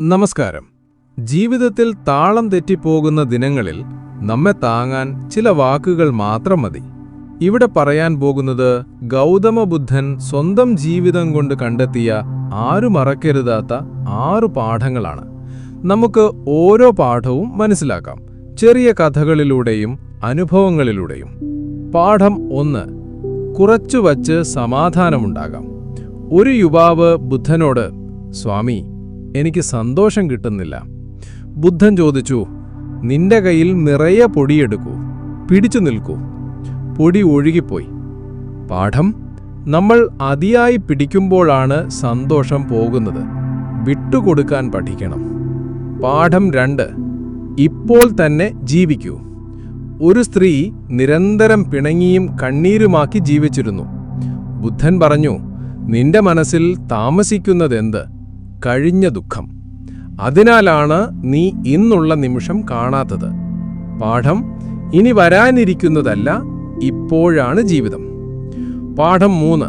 നമസ്കാരം. ജീവിതത്തിൽ താളം തെറ്റിപ്പോകുന്ന ദിനങ്ങളിൽ നമ്മെ താങ്ങാൻ ചില വാക്കുകൾ മാത്രം മതി. ഇവിടെ പറയാൻ പോകുന്നത് ഗൗതമ ബുദ്ധൻ സ്വന്തം ജീവിതം കൊണ്ട് കണ്ടെത്തിയ ആരു മറക്കരുതാത്ത ആറു പാഠങ്ങളാണ്. നമുക്ക് ഓരോ പാഠവും മനസ്സിലാക്കാം. ചെറിയ കഥകളിലൂടെയും അനുഭവങ്ങളിലൂടെയും. പാഠം ഒന്ന്. കുറച്ചു വച്ച് സമാധാനമുണ്ടാകാം. ഒരു യുവാവ് ബുദ്ധനോട് സ്വാമി എനിക്ക് സന്തോഷം കിട്ടുന്നില്ല. ബുദ്ധൻ ചോദിച്ചു നിന്റെ കയ്യിൽ നിറയെ പൊടിയെടുക്കൂ പിടിച്ചു നിൽക്കൂ. പൊടി ഒഴുകിപ്പോയി. പാഠം നമ്മൾ അതിയായി പിടിക്കുമ്പോഴാണ് സന്തോഷം പോകുന്നത്. വിട്ടുകൊടുക്കാൻ പഠിക്കണം. പാഠം രണ്ട് ഇപ്പോൾ തന്നെ ജീവിക്കൂ. ഒരു സ്ത്രീ നിരന്തരം പിണങ്ങിയും കണ്ണീരുമാക്കി ജീവിച്ചിരുന്നു. ബുദ്ധൻ പറഞ്ഞു നിന്റെ മനസ്സിൽ താമസിക്കുന്നതെന്ത്? കഴിഞ്ഞ ദുഃഖം. അതിനാലാണ് നീ ഇന്നുള്ള നിമിഷം കാണാത്തത്. പാഠം ഇനി വരാനിരിക്കുന്നതല്ല ഇപ്പോഴാണ് ജീവിതം. പാഠം മൂന്ന്.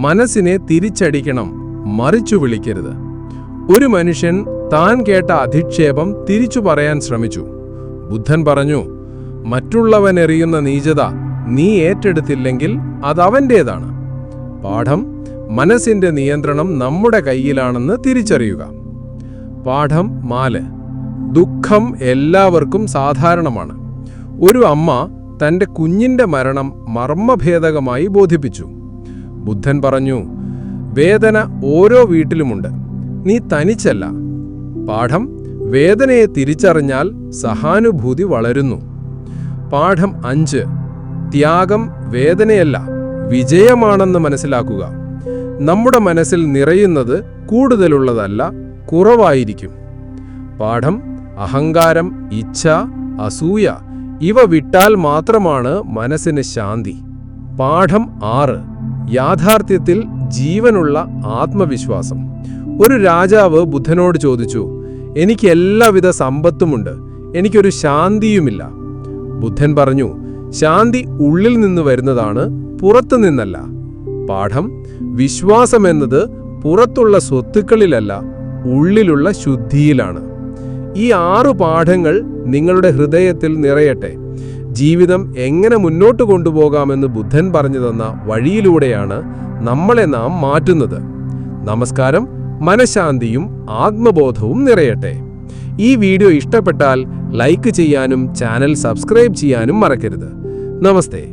മനസ്സിനെ തിരിച്ചടിക്കണം മറിച്ചു വിളിക്കരുത്. ഒരു മനുഷ്യൻ താൻ കേട്ട അധിക്ഷേപം തിരിച്ചു പറയാൻ ശ്രമിച്ചു. ബുദ്ധൻ പറഞ്ഞു മറ്റുള്ളവനെറിയുന്ന നീചത നീ ഏറ്റെടുത്തില്ലെങ്കിൽ അതവന്റേതാണ് പാഠം മനസ്സിന്റെ നിയന്ത്രണം നമ്മുടെ കയ്യിലാണെന്ന് തിരിച്ചറിയുക. പാഠം നാല്. ദുഃഖം എല്ലാവർക്കും സാധാരണമാണ്. ഒരു അമ്മ തന്റെ കുഞ്ഞിന്റെ മരണം മർമ്മഭേദകമായി ബോധിപ്പിച്ചു. ബുദ്ധൻ പറഞ്ഞു വേദന ഓരോ വീട്ടിലുമുണ്ട്. നീ തനിച്ചല്ല. പാഠം വേദനയെ തിരിച്ചറിഞ്ഞാൽ സഹാനുഭൂതി വളരുന്നു. പാഠം അഞ്ച്. ത്യാഗം വേദനയല്ല വിജയമാണെന്ന് മനസ്സിലാക്കുക. നമ്മുടെ മനസ്സിൽ നിറയുന്നത് കൂടുതലുള്ളതല്ല കുറവായിരിക്കും. പാഠം അഹങ്കാരം ഇച്ഛ അസൂയ ഇവ വിട്ടാൽ മാത്രമാണ് മനസ്സിന് ശാന്തി. പാഠം ആറ് യാഥാർത്ഥ്യത്തിൽ ജീവനുള്ള ആത്മവിശ്വാസം. ഒരു രാജാവ് ബുദ്ധനോട് ചോദിച്ചു എനിക്ക് എല്ലാവിധ സമ്പത്തുമുണ്ട് എനിക്കൊരു ശാന്തിയുമില്ല. ബുദ്ധൻ പറഞ്ഞു ശാന്തി ഉള്ളിൽ നിന്ന് വരുന്നതാണ് പുറത്തു നിന്നല്ല. പാഠം വിശ്വാസമെന്നത് പുറത്തുള്ള സ്വത്തുക്കളിലല്ല ഉള്ളിലുള്ള ശുദ്ധിയിലാണ്. ഈ ആറു പാഠങ്ങൾ നിങ്ങളുടെ ഹൃദയത്തിൽ നിറയട്ടെ. ജീവിതം എങ്ങനെ മുന്നോട്ട് കൊണ്ടുപോകാമെന്ന് ബുദ്ധൻ പറഞ്ഞു തന്ന വഴിയിലൂടെയാണ് നമ്മളെ നാം മാറ്റുന്നത്. നമസ്കാരം മനഃശാന്തിയും ആത്മബോധവും നിറയട്ടെ. ഈ വീഡിയോ ഇഷ്ടപ്പെട്ടാൽ ലൈക്ക് ചെയ്യാനും ചാനൽ സബ്സ്ക്രൈബ് ചെയ്യാനും മറക്കരുത്. നമസ്തേ.